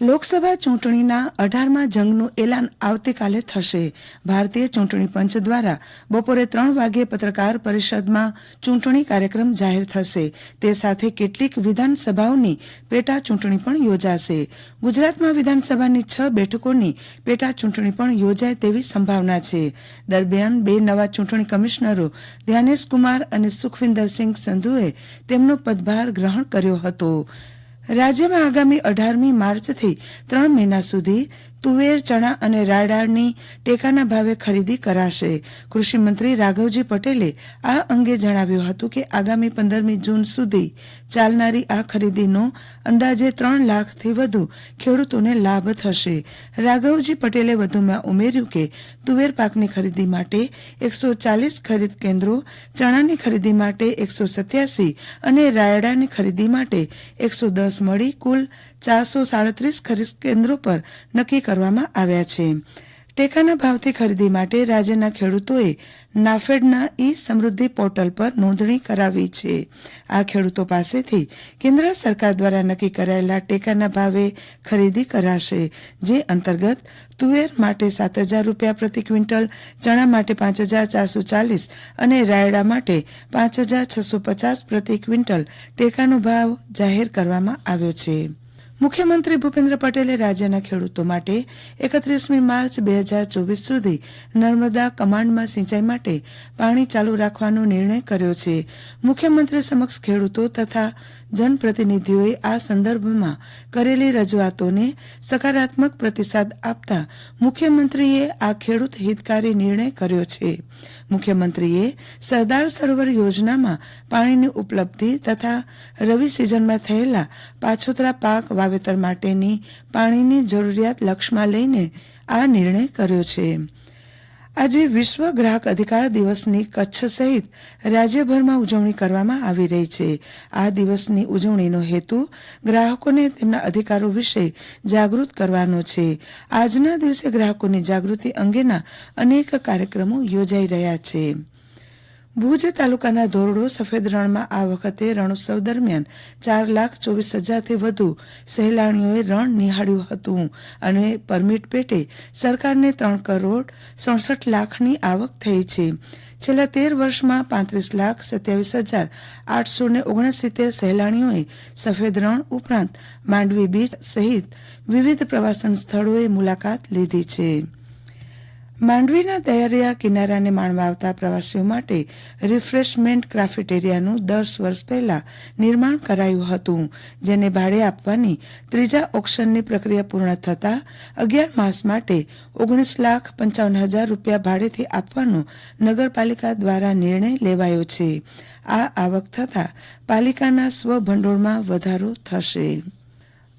લોકસભા ચૂંટણીના અઢારમા જંગનું એલાન આવતીકાલે થશે. ભારતીય ચૂંટણી પંચ દ્વારા બપોરે ત્રણ વાગ્યે પત્રકાર પરિષદમાં ચૂંટણી કાર્યક્રમ જાહેર થશે. તે સાથે કેટલીક વિધાનસભાઓની પેટા ચૂંટણી પણ યોજાશે. ગુજરાતમાં વિધાનસભાની છ બેઠકોની પેટા ચૂંટણી પણ યોજાય તેવી સંભાવના છે. દરમિયાન બે નવા ચૂંટણી કમિશનરો ધ્યાનેશ કુમાર અને સુખવિન્દરસિંહ સંધુએ તેમનો પદભાર ગ્રહણ કર્યો હતો. રાજ્યમાં આગામી અઢારમી માર્ચથી ત્રણ મહિના સુધી તુવેર, ચણા અને રાયડાની ટેકાના ભાવે ખરીદી કરાશે. કૃષિમંત્રી રાઘવજી પટેલે આ અંગે જણાવ્યું હતું કે આગામી પંદરમી જૂન સુધી ચાલનારી આ ખરીદીનો અંદાજે ત્રણ લાખથી વધુ ખેડૂતોને લાભ થશે. રાઘવજી પટેલે વધુમાં ઉમેર્યું કે તુવેર પાકની ખરીદી માટે એકસો ચાલીસ ખરીદ કેન્દ્રો, ચણાની ખરીદી માટે એકસો સત્યાસી અને રાયડાની ખરીદી માટે એકસો દસ મળી કુલ ચારસો સાડત્રીસ ખરીદ કેન્દ્રો પર નક્કી કરવામાં આવ્યા છે. ટેકાના ભાવથી ખરીદી માટે રાજ્યના ખેડૂતોએ નાફેડના ઈ સમૃદ્ધિ પોર્ટલ પર નોંધણી કરાવી છે. આ ખેડૂતો પાસેથી કેન્દ્ર સરકાર દ્વારા નક્કી કરાયેલા ટેકાના ભાવે ખરીદી કરાશે, જે અંતર્ગત તુવેર માટે સાત હજાર રૂપિયા પ્રતિ ક્વિન્ટલ, ચણા માટે પાંચ હજાર ચારસો ચાલીસ અને રાયડા માટે પાંચ હજાર છસો પચાસ પ્રતિ ક્વિન્ટલ ટેકાનો ભાવ જાહેર કરવામાં આવ્યો છે. મુખ્યમંત્રી ભૂપેન્દ્ર પટેલે રાજ્યના ખેડૂતો માટે એકત્રીસમી માર્ચ બે હજાર ચોવીસ સુધી નર્મદા કમાન્ડમાં સિંચાઈ માટે પાણી ચાલુ રાખવાનો નિર્ણય કર્યો છે. મુખ્યમંત્રી સમક્ષ ખેડૂતો તથા જનપ્રતિનિધિઓએ આ સંદર્ભમાં કરેલી રજૂઆતોને સકારાત્મક પ્રતિસાદ આપતા મુખ્યમંત્રીએ આ ખેડૂત હિતકારી નિર્ણય કર્યો છે. મુખ્યમંત્રીએ સરદાર સરોવર યોજનામાં પાણીની ઉપલબ્ધિ તથા રવિ સિઝનમાં થયેલા પાછોતરા પાક વાવેતર માટેની પાણીની જરૂરિયાત લક્ષમાં લઈને આ નિર્ણય કર્યો છે. આજે વિશ્વ ગ્રાહક અધિકાર દિવસની કચ્છ સહિત રાજ્યભરમાં ઉજવણી કરવામાં આવી રહી છે. આ દિવસની ઉજવણીનો હેતુ ગ્રાહકોને તેમના અધિકારો વિશે જાગૃત કરવાનો છે. આજના દિવસે ગ્રાહકોની જાગૃતિ અંગેના અનેક કાર્યક્રમો યોજાઈ રહ્યા છે. ભુજ તાલુકાના ધોરડો સફેદ રણમાં આ વખતે રણોત્સવ દરમિયાન ચાર લાખ ચોવીસ હજારથી વધુ સહેલાણીઓએ રણ નિહાળ્યું હતું અને પરમીટ પેટે સરકારને ત્રણ કરોડ સડસઠ લાખની આવક થઈ છે. છેલ્લા તેર વર્ષમાં પાંત્રીસ લાખ સત્યાવીસ હજાર આઠસો ને ઓગણસિત્તેર સહેલાણીઓએ સફેદ રણ ઉપરાંત માંડવી બીચ સહિત વિવિધ પ્રવાસન સ્થળોએ મુલાકાત લીધી છે. માંડવીના દરિયા કિનારાને માણવા આવતા પ્રવાસીઓ માટે રિફ્રેશમેન્ટ ક્રાફેટેરિયાનું દસ વર્ષ પહેલા નિર્માણ કરાયું હતું, જેને ભાડે આપવાની ત્રીજા ઓક્શનની પ્રક્રિયા પૂર્ણ થતાં અગિયાર માસ માટે ઓગણીસ લાખ પંચાવન હજાર રૂપિયા ભાડેથી આપવાનો નગરપાલિકા દ્વારા નિર્ણય લેવાયો છે. આ આવક થતાં પાલિકાના સ્વભંડોળમાં વધારો થશે.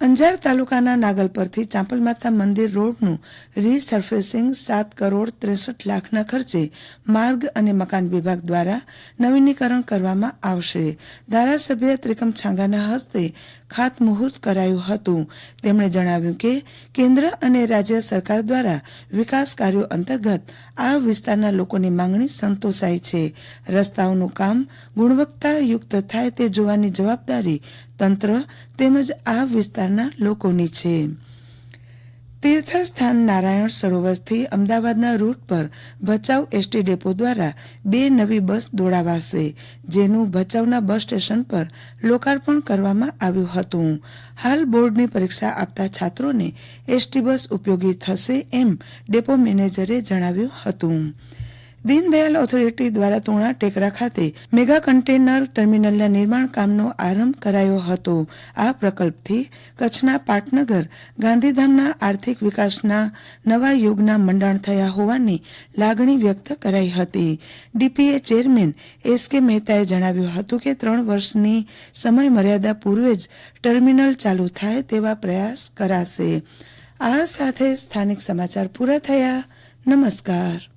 અંજાર તાલુકાના નાગલપરથી ચાંપલ માતા મંદિર રોડનું રીસર્ફેસિંગ સાત કરોડ ત્રેસઠ લાખના ખર્ચે માર્ગ અને મકાન વિભાગ દ્વારા નવીનીકરણ કરવામાં આવશે. ધારાસભ્ય ત્રિકમ છાંગાના હસ્તે ખાતમુહૂર્ત કરાયું હતું. તેમણે જણાવ્યું કે, કેન્દ્ર અને રાજ્ય સરકાર દ્વારા વિકાસ કાર્યો અંતર્ગત આ વિસ્તારના લોકોની માંગણી સંતોષાય છે. રસ્તાઓનું કામ ગુણવત્તાયુક્ત થાય તે જોવાની જવાબદારી તંત્ર તેમજ આ વિસ્તારના લોકોની છે. તીર્થસ્થાન નારાયણ સરોવરથી અમદાવાદના રૂટ પર ભચાઉ એસટી ડેપો દ્વારા બે નવી બસ દોડાવાશે, જેનું ભચાઉના બસ સ્ટેશન પર લોકાર્પણ કરવામાં આવ્યું હતું. હાલ બોર્ડની પરીક્ષા આપતા છાત્રોને એસટી બસ ઉપયોગી થશે એમ ડેપો મેનેજરે જણાવ્યું હતું. દીનદયાલ ઓથોરિટી દ્વારા તુણા ટેકરા ખાતે મેગા કન્ટેનર ટર્મિનલના નિર્માણ કામનો આરંભ કરાયો હતો. આ પ્રકલ્પથી કચ્છના પાટનગર, ગાંધીધામના આર્થિક વિકાસના નવા યુગના મંડાણ થયા હોવાની લાગણી વ્યક્ત કરાઈ હતી. ડીપીએ ચેરમેન એસ કે મહેતાએ જણાવ્યું હતું કે ત્રણ વર્ષની સમય મર્યાદા પૂર્વે જ ટર્મિનલ ચાલુ થાય તેવા પ્રયાસ કરાશે. આ સાથે સ્થાનિક સમાચાર પૂરા થયા. નમસ્કાર.